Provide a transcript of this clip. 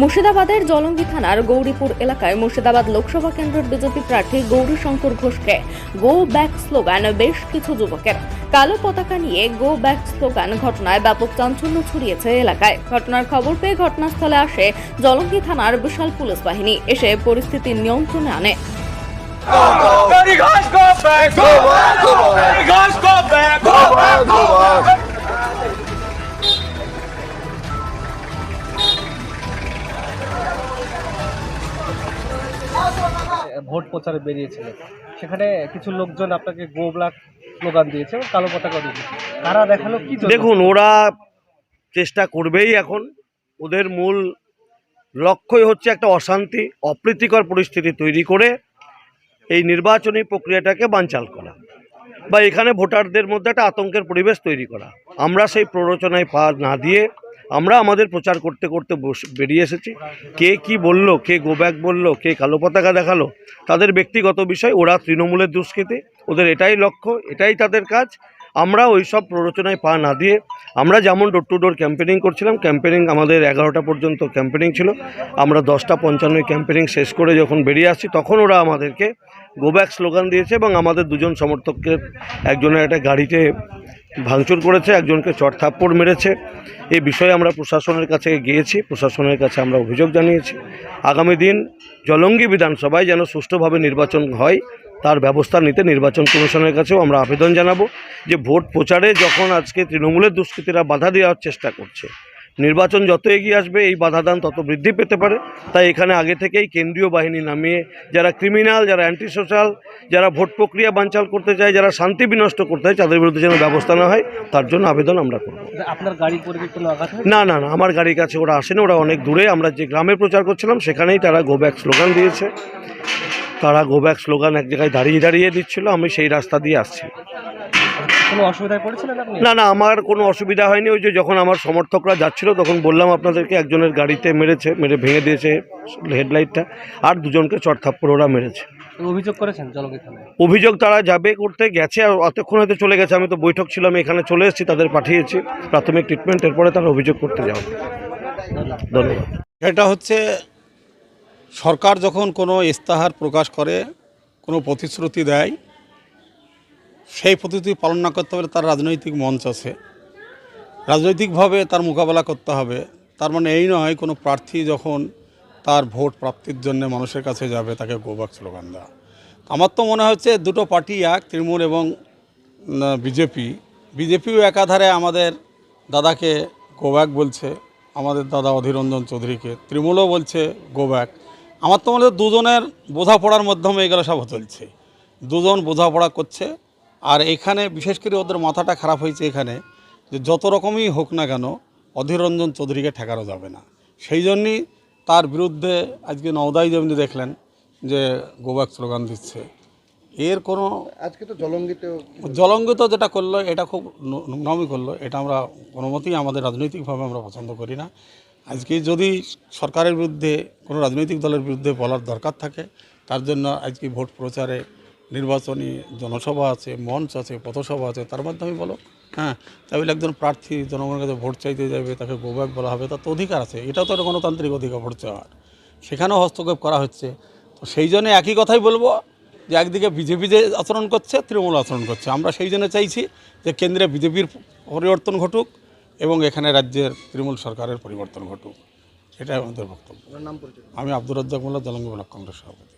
মুর্শিদাবাদের জলঙ্গি থানার গৌরীপুর এলাকায় মুর্শিদাবাদ লোকসভা কেন্দ্রের বিজেপি প্রার্থী গৌরী শঙ্কর ঘোষকে গো ব্যাক স্লোগান বেশ কিছু যুবকের কালো পতাকা নিয়ে গো ব্যাক স্লোগান ঘটনায় ব্যাপক চাঞ্চল্য ছড়িয়েছে এলাকায়। ঘটনার খবর পেয়ে ঘটনাস্থলে আসে জলঙ্গি থানার বিশাল পুলিশ বাহিনী। এসে পরিস্থিতি নিয়ন্ত্রণে আনে। Gori Ghosh, go back! Go back! Go back! Gori Ghosh, go back! Go back! Go back! Vote প্রচারে বেরিয়েছিলেন সেখানে কিছু লোকজন আপনাকে গো ব্ল্যাক স্লোগান দিয়েছে এবং কালো পতাকা দিয়েছে তারা দেখাল কি দেখুন ওরা চেষ্টা করবেই এখন ওদের মূল লক্ষ্যই হচ্ছে একটা অশান্তি অপ্রীতিকর পরিস্থিতি তৈরি করে এই নির্বাচনী প্রক্রিয়াটাকে বানচাল করা বা এখানে ভোটারদের মধ্যে একটা আতঙ্কের পরিবেশ তৈরি করা। আমরা সেই প্ররোচনায় পা না দিয়ে আমরা আমাদের প্রচার করতে করতে বেরিয়ে এসেছি। কে কি বলল, কে গোব্যাক বলল, কে কালো পতাকা দেখাল, তাদের ব্যক্তিগত বিষয়, ওরা তৃণমূলের দুষ্কৃতি, ওদের এটাই লক্ষ্য, এটাই তাদের কাজ। আমরা ওই সব প্ররোচনায় পা না দিয়ে আমরা যেমন ডোর টু ডোর ক্যাম্পেনিং করছিলাম ক্যাম্পেনিং আমাদের এগারোটা পর্যন্ত ক্যাম্পেনিং ছিল। আমরা দশটা পঞ্চান্ন ক্যাম্পেনিং শেষ করে যখন বেরিয়ে আসছি, তখন ওরা আমাদেরকে গোব্যাক স্লোগান দিয়েছে এবং আমাদের দুজন সমর্থককে একজনের একটা গাড়িতে ভাঙচুর করেছে, একজনকে চড়থাপ্পড় মেরেছে। এই বিষয়ে আমরা প্রশাসনের কাছে গিয়েছি, প্রশাসনের কাছে আমরা অভিযোগ জানিয়েছি। আগামী দিন জলঙ্গি বিধানসভায় যেন সুষ্ঠুভাবে নির্বাচন হয় তার ব্যবস্থা নিতে নির্বাচন কমিশনের কাছেও আমরা আবেদন জানাব যে ভোট প্রচারে যখন আজকে তৃণমূলের দুষ্কৃতীরা বাধা দেওয়ার চেষ্টা করছে নির্বাচন যত এগিয়ে আসবে এই বাধাদান তত বৃদ্ধি পেতে পারে। তাই এখানে আগে থেকেই কেন্দ্রীয় বাহিনী নামিয়ে যারা ক্রিমিনাল যারা অ্যান্টি সোশ্যাল যারা ভোট প্রক্রিয়া বানচাল করতে চায় যারা শান্তি বিনষ্ট করতে চায় তাদের বিরুদ্ধে যেন ব্যবস্থা না হয় তার জন্য আবেদন আমরা করব। আপনার গাড়ি না না না আমার গাড়ির কাছে ওরা আসেনি ওরা অনেক দূরে। আমরা যে গ্রামে প্রচার করছিলাম সেখানেই তারা গো ব্যাক স্লোগান দিয়েছে। তারা গো ব্যাক স্লোগান এক জায়গায় দাঁড়িয়ে দাঁড়িয়ে দিচ্ছিল আমি সেই রাস্তা দিয়ে আসছি কোনো অসুবিধায় পড়েছিলেন না না আমার কোনো অসুবিধা হয়নি ওই যে যখন আমার সমর্থকরা যাচ্ছিল তখন বললাম আপনাদেরকে একজনের গাড়িতে মেরেছে মেরে ভেঙে দিয়েছে হেডলাইটটা আর দুজনকে চড়থাপ্পড় ওরা মেরেছে। অভিযোগ করেছেন অভিযোগ তারা যাবে করতে গেছে আর অতক্ষণ হয়তো চলে গেছে আমি তো বৈঠক ছিলাম এখানে চলে এসেছি তাদের পাঠিয়েছি প্রাথমিক ট্রিটমেন্টের পরে তারা অভিযোগ করতে যাবে। ধন্যবাদ। এটা হচ্ছে সরকার যখন কোনো ইস্তাহার প্রকাশ করে, কোনো প্রতিশ্রুতি দেয়, সেই প্রতিশ্রুতি পালন না করতে পারলে তার রাজনৈতিক মঞ্চ আছে। রাজনৈতিকভাবে তার মোকাবেলা করতে হবে। তার মানে এই নয়, কোনো প্রার্থী যখন তার ভোট প্রাপ্তির জন্য মানুষের কাছে যাবে, তাকে গোবাক স্লোগান দেওয়া। আমার তো মনে হচ্ছে দুটো পার্টি এক, তৃণমূল এবং বিজেপি। বিজেপিও একাধারে আমাদের দাদাকে গোব্যাক বলছে, আমাদের দাদা অধীররঞ্জন চৌধুরীকে। তৃণমূলও বলছে গোব্যাক আমার তো মনে দুজনের বোঝাপড়ার মাধ্যমে এগুলো সব চলছে। দুজন বোঝাপড়া করছে আর এখানে বিশেষ করে ওদের মাথাটা খারাপ হয়েছে এখানে যে যত রকমই হোক না কেন অধীররঞ্জন চৌধুরীকে ঠেকানো যাবে না। সেই জন্যই তার বিরুদ্ধে আজকে নওদাই যেমনি দেখলেন যে গোবাক স্লোগান দিচ্ছে। এর কোনো আজকে তো জলঙ্গিতেও জলঙ্গিত যেটা করল এটা খুব নোংরামি করল এটা আমরা কোনো মতেই আমাদের রাজনৈতিকভাবে আমরা পছন্দ করি না। আজকে যদি সরকারের বিরুদ্ধে, কোনো রাজনৈতিক দলের বিরুদ্ধে বলার দরকার থাকে, তার জন্য আজকে ভোট প্রচারে নির্বাচনী জনসভা আছে, মঞ্চ আছে, পথসভা আছে, তার মাধ্যমে বলো হ্যাঁ তাহলে একজন প্রার্থী জনগণের কাছে ভোট চাইতে যাবে, তাকে গোব্যাক বলা হবে, তার তো অধিকার আছে, এটাও তো গণতান্ত্রিক অধিকার, ভোট চাওয়ার। সেখানেও হস্তক্ষেপ করা হচ্ছে। তো সেই জন্য একই কথাই বলব, যে একদিকে বিজেপি যে আচরণ করছে, তৃণমূল আচরণ করছে। আমরা সেই জন্য চাইছি যে কেন্দ্রে বিজেপির পরিবর্তন ঘটুক এবং এখানে রাজ্যের তৃণমূল সরকারের পরিবর্তন ঘটুক এটাই আমাদের বক্তব্য। আমি আব্দুর রাজ্জাক মোল্লা দলঙ্গ ব্লক কংগ্রেস সভাপতি।